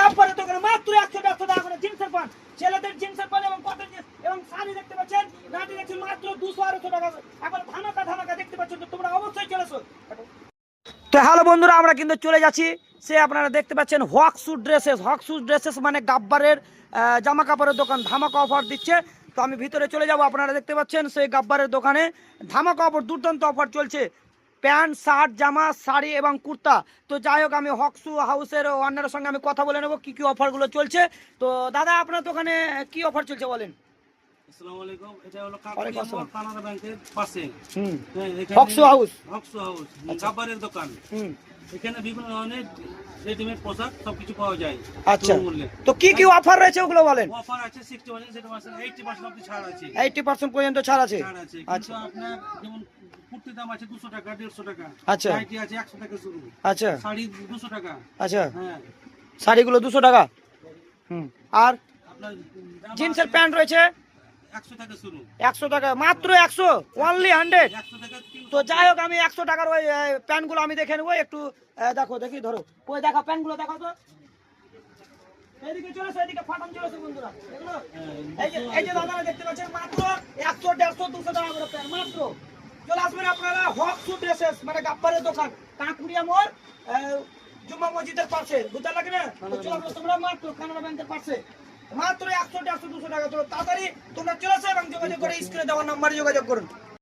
গাব্বারের মাত্র জিন্সের ছেলেদের জিন্সের এবং দেখতে পাচ্ছেন, নাটি দেখছি মাত্র দুশো ধামাকা দেখতে পাচ্ছেন তো তোমরা অবশ্যই চলেছো তো হ্যালো বন্ধুরা, আমরা কিন্তু চলে যাচ্ছি। সে আপনারা দেখতে পাচ্ছেন Haque suit dresses Haque suit dresses মানে গাব্বারের জামা কাপড়ের দোকান ধামাকা অফার দিচ্ছে। তো আমি ভিতরে চলে যাব, আপনারা দেখতে পাচ্ছেন সেই গাব্বারের দোকানে। ধামাকা অফার দুর্দান্ত অফার চলছে। প্যান্ট শার্ট জামা শাড়ি এবং কুর্তা। তো যাই হোক আমি হকসু হাউসের ওয়ানারের সঙ্গে আমি কথা বলে নেব কী কী অফারগুলো চলছে। তো দাদা আপনার দোকানে কি অফার চলছে বলেন? আসসালামু আলাইকুম এটা হলো ওয়ালাইকুম আসসালাম। কাকুরিয়া কানাড়া ব্যাংকের পাশে। হুম। হ্যাঁ, এখানে- হকসু হাউস। হকসু হাউস গাবারের দোকান। হুম। এখানে বিভিন্ন ধরনের রেডিমেড পোশাক সবকিছু পাওয়া যায় আচ্ছা। তো কি কি অফার রয়েছে ওগুলো বলেন? অফার আছে পার্সেন্ট পার্সেন্ট পার্সেন্ট ছাড় আছে। এইটি পার্সেন্ট পর্যন্ত ছাড় আছে। ছাড় আছে। আচ্ছা। আপনার যেমন কুর্তির দাম আছে দুশো টাকা দেড়শো টাকা। আচ্ছা। নাইটি আছে একশো টাকা শুরু। আচ্ছা। শাড়ি দুশো টাকা। আচ্ছা। হ্যাঁ। শাড়িগুলো দুশো টাকা? হুম। আর জিন্সের প্যান্ট রয়েছে? একশো টাকা শুরু। একশো টাকা। মাত্র একশো? অনলি হান্ড্রেড একশো টাকা তিনশো। তো যাই হোক আমি একশো টাকার ওই প্যান্টগুলো আমি দেখে নেব। একটু দেখো দেখি ধরো। ওই দেখো প্যান্টগুলো দেখো তো। বন্ধুরা। এই যে এই যে দাদারা দেখতে পাচ্ছেন মাত্র একশো দেড়শো দুশো টাকা করে প্যান্ট মাত্র। চলে আসবেন আপনারা হক টু ড্রেসেস মানে গাপ্পারের দোকান কাঁকুড়িয়া মোড় আহ, জুম্মা মসজিদের পাশে। বুঝতে লাগে না? চলে আসবে তোমরা মাত্র কানাডা ব্যাংকের পাশে। মাত্র একশো দেড়শো দুশো টাকা। তো তাড়াতাড়ি তোমরা চলে আসো এবং যোগাযোগ করে স্ক্রিনে দেওয়ার নাম্বারে যোগাযোগ করুন।